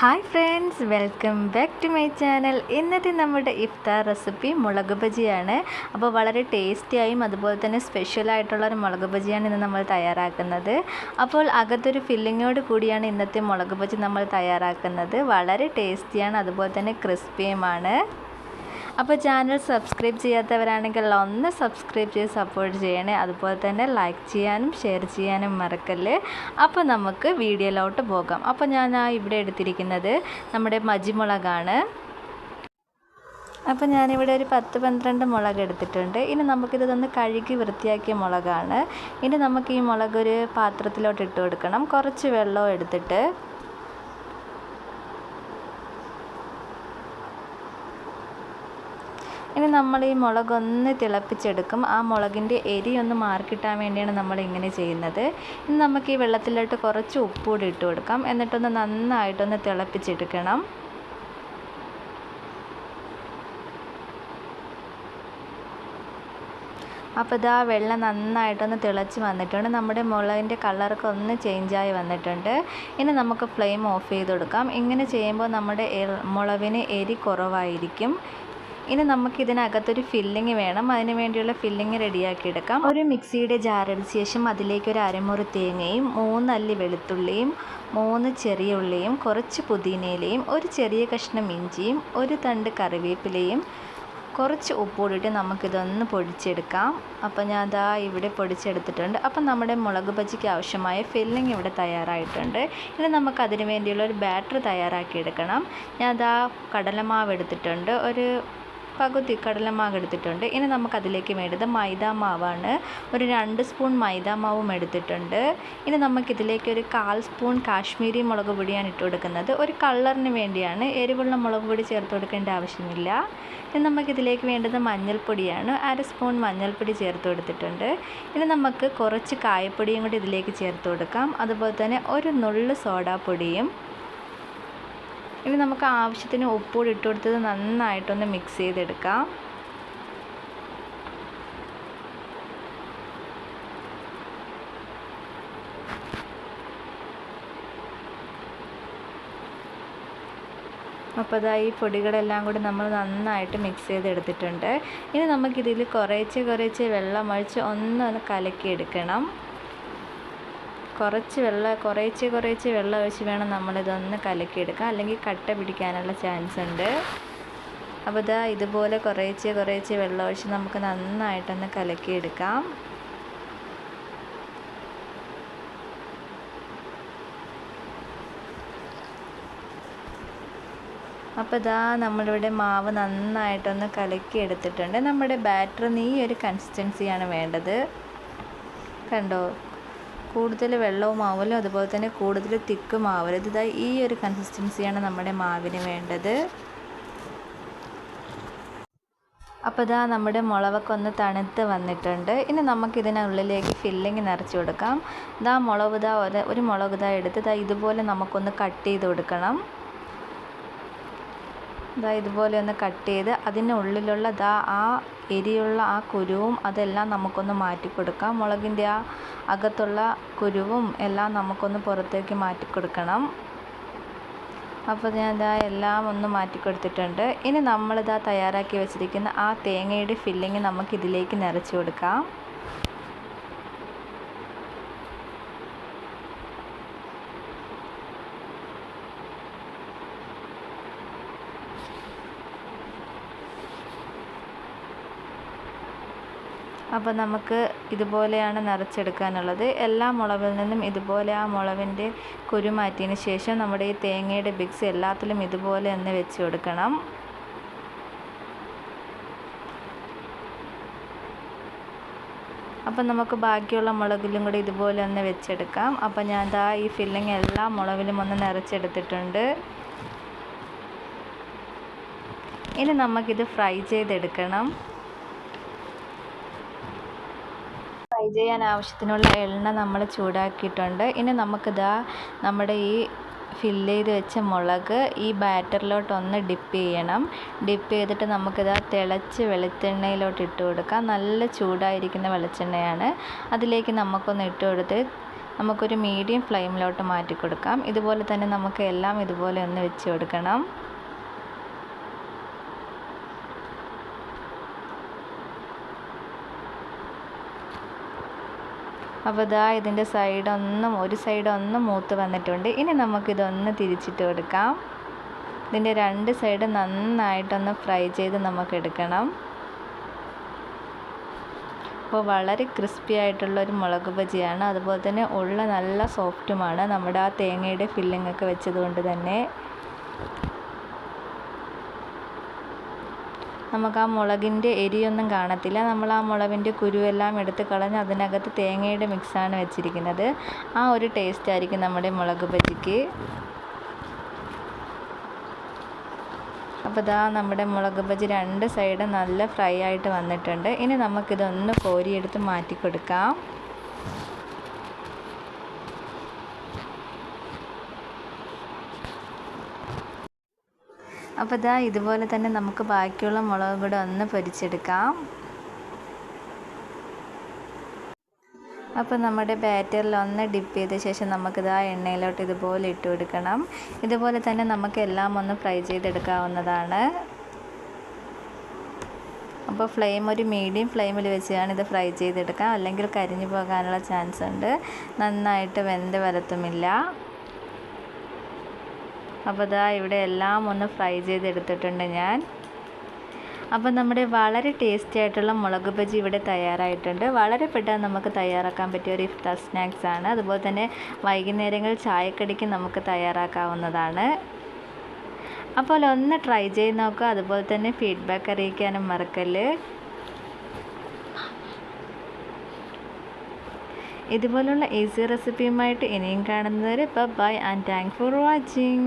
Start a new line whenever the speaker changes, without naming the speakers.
Hi friends welcome back to my channel. ഇന്നത്തെ നമ്മുടെ ഇഫ്താർ recipe മുളക് ബജിയാണ്. അപ്പോൾ വളരെ ടേസ്റ്റിയായും അതുപോലെ തന്നെ സ്പെഷ്യലായിട്ടുള്ള ഒരു മുളക് ബജിയാണ് ഇന്ന് നമ്മൾ തയ്യാറാക്കുന്നത്. അപ്പോൾ അകത്തൊരു ഫില്ലിങ്ങോട് കൂടിയാണ് ഇന്നത്തെ മുളക് ബജി നമ്മൾ തയ്യാറാക്കുന്നത്. വളരെ ടേസ്റ്റിയാണ് അതുപോലെ തന്നെ ക്രിസ്പിയുമാണ്. അപ്പോൾ ചാനൽ സബ്സ്ക്രൈബ് ചെയ്യാത്തവരാണെങ്കിൽ ഒന്ന് സബ്സ്ക്രൈബ് ചെയ്ത് സപ്പോർട്ട് ചെയ്യണേ. അതുപോലെ തന്നെ ലൈക്ക് ചെയ്യാനും ഷെയർ ചെയ്യാനും മറക്കല്ലേ. അപ്പോൾ നമുക്ക് വീഡിയോയിലോട്ട് പോകാം. അപ്പോൾ ഞാൻ ആ ഇവിടെ എടുത്തിരിക്കുന്നത് നമ്മുടെ മജിമുളകാണ് അപ്പോൾ ഞാനിവിടെ ഒരു പത്ത് പന്ത്രണ്ട് മുളക് എടുത്തിട്ടുണ്ട്. ഇനി നമുക്കിതൊന്ന് കഴുകി വൃത്തിയാക്കിയ മുളകാണ്. ഇനി നമുക്ക് ഈ മുളക് ഒരു പാത്രത്തിലോട്ട് ഇട്ട് കൊടുക്കണം. കുറച്ച് വെള്ളം എടുത്തിട്ട് ഇനി നമ്മൾ ഈ മുളകൊന്ന് തിളപ്പിച്ചെടുക്കും. ആ മുളകിന്റെ എരി ഒന്ന് മാർക്കിട്ടാൻ വേണ്ടിയാണ് നമ്മൾ ഇങ്ങനെ ചെയ്യുന്നത്. ഇനി നമുക്ക് ഈ വെള്ളത്തിലോട്ട് കുറച്ച് കൂടി ഇട്ട് കൊടുക്കാം. എന്നിട്ടൊന്ന് നന്നായിട്ടൊന്ന് തിളപ്പിച്ചെടുക്കണം. അപ്പോൾ ഇതാ വെള്ളം നന്നായിട്ടൊന്ന് തിളച്ച് വന്നിട്ടുണ്ട്. നമ്മുടെ മുളകിന്റെ കളറൊക്കെ ഒന്ന് ചേഞ്ചായി വന്നിട്ടുണ്ട്. ഇനി നമുക്ക് ഫ്ലെയിം ഓഫ് ചെയ്ത് കൊടുക്കാം. ഇങ്ങനെ ചെയ്യുമ്പോൾ നമ്മുടെ മുളവിന് എരി കുറവായിരിക്കും. ഇനി നമുക്ക് ഇതിനകത്തൊരു ഫില്ലിങ് വേണം. അതിന് വേണ്ടിയുള്ള ഫില്ലിങ് റെഡിയാക്കി എടുക്കാം ഒരു മിക്സിയുടെ ജാറെടുത്ത ശേഷം അതിലേക്ക് ഒരു അരമുറി തേങ്ങയും മൂന്നല്ലി വെളുത്തുള്ളിയും മൂന്ന് ചെറിയ ഉള്ളിയും കുറച്ച് പുതിനയിലയും ഒരു ചെറിയ കഷ്ണം ഇഞ്ചിയും ഒരു തണ്ട് കറിവേപ്പിലയും കുറച്ച് ഉപ്പൂടിയിട്ട് നമുക്കിതൊന്ന് പൊടിച്ചെടുക്കാം. അപ്പോൾ ഞാൻ അതാ ഇവിടെ പൊടിച്ചെടുത്തിട്ടുണ്ട്. അപ്പം നമ്മുടെ മുളക് ബജിക്ക് ആവശ്യമായ ഫില്ലിങ് ഇവിടെ തയ്യാറായിട്ടുണ്ട്. ഇനി നമുക്ക് അതിന് വേണ്ടിയുള്ള ഒരു ബാറ്റർ തയ്യാറാക്കി എടുക്കണം ഞാൻ അതാ കടലമാവ് എടുത്തിട്ടുണ്ട്. ഒരു പകുതി കടലമാവ് എടുത്തിട്ടുണ്ട്. ഇനി നമുക്കതിലേക്ക് വേണ്ടത് മൈദ മാവാണ്. ഒരു രണ്ട് സ്പൂൺ മൈദ മാവും എടുത്തിട്ടുണ്ട്. ഇനി നമുക്കിതിലേക്ക് ഒരു കാൽ സ്പൂൺ കാശ്മീരി മുളക് പൊടിയാണ് ഇട്ട് കൊടുക്കുന്നത്. ഒരു കളറിന് വേണ്ടിയാണ് എരിവുള്ള മുളക് പൊടി ചേർത്ത് കൊടുക്കേണ്ട ആവശ്യമില്ല. ഇനി നമുക്കിതിലേക്ക് വേണ്ടത് മഞ്ഞൾപ്പൊടിയാണ്. അര സ്പൂൺ മഞ്ഞൾപ്പൊടി ചേർത്ത് കൊടുത്തിട്ടുണ്ട്. ഇനി നമുക്ക് കുറച്ച് കായപ്പൊടിയും കൂടി ഇതിലേക്ക് ചേർത്ത് കൊടുക്കാം. അതുപോലെ തന്നെ ഒരു നുള്ളു സോഡാപ്പൊടിയും ഇനി നമുക്ക് ആവശ്യത്തിന് ഉപ്പൂടി ഇട്ട് കൊടുത്തത് നന്നായിട്ടൊന്ന് മിക്സ് ചെയ്തെടുക്കാം. അപ്പോൾ അതാ ഈ പൊടികളെല്ലാം കൂടി നമ്മൾ നന്നായിട്ട് മിക്സ് ചെയ്തെടുത്തിട്ടുണ്ട്. ഇനി നമുക്കിതിൽ കുറേശ്ശെ കുറേശ്ശെ വെള്ളം ഒഴിച്ച് ഒന്നൊന്ന് കലക്കിയെടുക്കണം. കുറച്ച് വെള്ളം കുറേച്ച് കുറേച്ച് വെള്ളം ഒഴിച്ച് വേണം നമ്മളിതൊന്ന് കലക്കിയെടുക്കുക അല്ലെങ്കിൽ കട്ട പിടിക്കാനുള്ള ചാൻസ് ഉണ്ട്. അപ്പോൾ ഇതാ ഇതുപോലെ കുറേച്ച് കുറേച്ച് വെള്ളം ഒഴിച്ച് നമുക്ക് നന്നായിട്ടൊന്ന് കലക്കിയെടുക്കാം. അപ്പോൾ ഇതാ നമ്മളിവിടെ മാവ് നന്നായിട്ടൊന്ന് കലക്കി എടുത്തിട്ടുണ്ട് നമ്മുടെ ബാറ്ററിന് ഈ ഒരു കൺസിസ്റ്റൻസിയാണ് വേണ്ടത്. കണ്ടോ? കൂടുതൽ വെള്ളവും ആവലും അതുപോലെ തന്നെ കൂടുതൽ തിക്കും ആവലും ഇതാ ഈ ഒരു കൺസിസ്റ്റൻസിയാണ് നമ്മുടെ മാവിന് വേണ്ടത്. അപ്പോൾ ഇതാ നമ്മുടെ മുളകൊക്കെ ഒന്ന് തണുത്ത് വന്നിട്ടുണ്ട്. ഇനി നമുക്കിതിനുള്ളിലേക്ക് ഫില്ലിങ് നിറച്ച് കൊടുക്കാം. ഇതാ മുളക് ഇതാ ഒരു മുളക് ഇതാ എടുത്ത് ഇതാ ഇതുപോലെ നമുക്കൊന്ന് കട്ട് ചെയ്ത് കൊടുക്കണം. ഇതാ ഇതുപോലെ ഒന്ന് കട്ട് ചെയ്ത് അതിന്റെ അതിനുള്ളിലുള്ള ദാ ആ എരിയുള്ള ആ കുരുവും അതെല്ലാം നമുക്കൊന്ന് മാറ്റി കൊടുക്കാം മുളകിന്റെ ആ അകത്തുള്ള കുരുവും എല്ലാം നമുക്കൊന്ന് പുറത്തേക്ക് മാറ്റി കൊടുക്കണം അപ്പോൾ ഞാൻ ഇതാ എല്ലാം ഒന്ന് മാറ്റി കൊടുത്തിട്ടുണ്ട് ഇനി നമ്മളിതാ തയ്യാറാക്കി വെച്ചിരിക്കുന്ന ആ തേങ്ങയുടെ ഫില്ലിങ് നമുക്ക് ഇതിലേക്ക് നിറച്ച് കൊടുക്കാം. അപ്പോൾ നമുക്ക് ഇതുപോലെയാണ് നിറച്ചെടുക്കാനുള്ളത്. എല്ലാ മുളകിൽ നിന്നും ഇതുപോലെ ആ മുളകിന്റെ കുരു മാറ്റിയതിന് ശേഷം നമ്മുടെ ഈ തേങ്ങയുടെ ബിക്സ് എല്ലാത്തിലും ഇതുപോലെ ഒന്ന് വെച്ച് കൊടുക്കണം. അപ്പം നമുക്ക് ബാക്കിയുള്ള മുളകിലും കൂടി ഇതുപോലെ ഒന്ന് വെച്ചെടുക്കാം. അപ്പം ഞാൻ ദാ ഈ ഫില്ലിങ് എല്ലാ മുളകിലും ഒന്ന് നിറച്ചെടുത്തിട്ടുണ്ട്. ഇനി നമുക്കിത് ഫ്രൈ ചെയ്തെടുക്കണം ഫ്രൈ ചെയ്യാൻ ആവശ്യത്തിനുള്ള എണ്ണ നമ്മൾ ചൂടാക്കിയിട്ടുണ്ട്. ഇനി നമുക്കിതാ നമ്മുടെ ഈ ഫില്ല് ചെയ്ത് വെച്ച മുളക് ഈ ബാറ്ററിലോട്ട് ഒന്ന് ഡിപ്പ് ചെയ്യണം. ഡിപ്പ് ചെയ്തിട്ട് നമുക്കിതാ തിളച്ച് വെളിച്ചെണ്ണയിലോട്ട് ഇട്ട് കൊടുക്കാം. നല്ല ചൂടായിരിക്കുന്ന വെളിച്ചെണ്ണയാണ്. അതിലേക്ക് നമുക്കൊന്ന് ഇട്ട് കൊടുത്ത് നമുക്കൊരു മീഡിയം ഫ്ലെയിമിലോട്ട് മാറ്റി കൊടുക്കാം. ഇതുപോലെ തന്നെ നമുക്ക് എല്ലാം ഇതുപോലെ ഒന്ന് വെച്ച് കൊടുക്കണം. അപ്പോൾ ഇതാ ഇതിന്റെ സൈഡൊന്നും ഒരു സൈഡൊന്നും മൂത്ത് വന്നിട്ടുണ്ട്. ഇനി നമുക്കിതൊന്ന് തിരിച്ചിട്ട് കൊടുക്കാം ഇതിന്റെ രണ്ട് സൈഡ് നന്നായിട്ടൊന്ന് ഫ്രൈ ചെയ്ത് നമുക്ക് എടുക്കണം. അപ്പോൾ വളരെ ക്രിസ്പി ആയിട്ടുള്ള ഒരു മുളക് ബജിയാണ്. അതുപോലെ തന്നെ ഉള്ള നല്ല സോഫ്റ്റുമാണ് നമ്മുടെ ആ തേങ്ങയുടെ ഫില്ലിങ്ങൊക്കെ ഒക്കെ വെച്ചതുകൊണ്ട് തന്നെ. നമുക്ക് ആ മുളകിന്റെ എരിയൊന്നും കാണത്തില്ല. നമ്മൾ ആ മുളകിന്റെ കുരുവെല്ലാം എടുത്ത് കളഞ്ഞ് അതിനകത്ത് തേങ്ങയുടെ മിക്സാണ് വെച്ചിരിക്കുന്നത്. ആ ഒരു ടേസ്റ്റ് ആയിരിക്കും നമ്മുടെ മുളക് ബജിക്ക്. അപ്പോൾ ഇതാ നമ്മുടെ മുളക് ബജി രണ്ട് സൈഡ് നല്ല ഫ്രൈ ആയിട്ട് വന്നിട്ടുണ്ട്. ഇനി നമുക്കിതൊന്ന് കോരിയെടുത്ത് മാറ്റി കൊടുക്കാം അപ്പോൾ ഇതാ ഇതുപോലെ തന്നെ നമുക്ക് ബാക്കിയുള്ള മുളക് കൂടെ ഒന്ന് പൊരിച്ചെടുക്കാം. അപ്പോൾ നമ്മുടെ ബാറ്ററിൽ ഒന്ന് ഡിപ്പ് ചെയ്ത ശേഷം നമുക്കിത് ആ എണ്ണയിലോട്ട് ഇതുപോലെ ഇട്ട് കൊടുക്കണം. ഇതുപോലെ തന്നെ നമുക്ക് എല്ലാം ഒന്ന് ഫ്രൈ ചെയ്തെടുക്കാവുന്നതാണ്. അപ്പോൾ ഫ്ലെയിം ഒരു മീഡിയം ഫ്ലെയിമിൽ വെച്ചാണ് ഇത് ഫ്രൈ ചെയ്തെടുക്കാം. അല്ലെങ്കിൽ കരിഞ്ഞു പോകാനുള്ള ചാൻസ് ഉണ്ട്. നന്നായിട്ട് വെന്ത് വരത്തുമില്ല. അപ്പോൾ ഇതാ ഇവിടെ എല്ലാം ഒന്ന് ഫ്രൈ ചെയ്തെടുത്തിട്ടുണ്ട് ഞാൻ. അപ്പോൾ നമ്മുടെ വളരെ ടേസ്റ്റി ആയിട്ടുള്ള മുളക് ബജി ഇവിടെ തയ്യാറായിട്ടുണ്ട്. വളരെ പെട്ടെന്ന് നമുക്ക് തയ്യാറാക്കാൻ പറ്റിയ ഒരു ഇഫ്താർ സ്നാക്സ് ആണ്. അതുപോലെ തന്നെ വൈകുന്നേരങ്ങളിൽ ചായക്കടിക്ക് നമുക്ക് തയ്യാറാക്കാവുന്നതാണ്. അപ്പോൾ ഒന്ന് ട്രൈ ചെയ്ത് നോക്കുക. അതുപോലെ തന്നെ ഫീഡ്ബാക്ക് അറിയിക്കാനും മറക്കല്ല്. ഇതുപോലുള്ള ഈസി റെസിപ്പിയുമായിട്ട് ഇനിയും കാണുന്നവരെ bye and thank for watching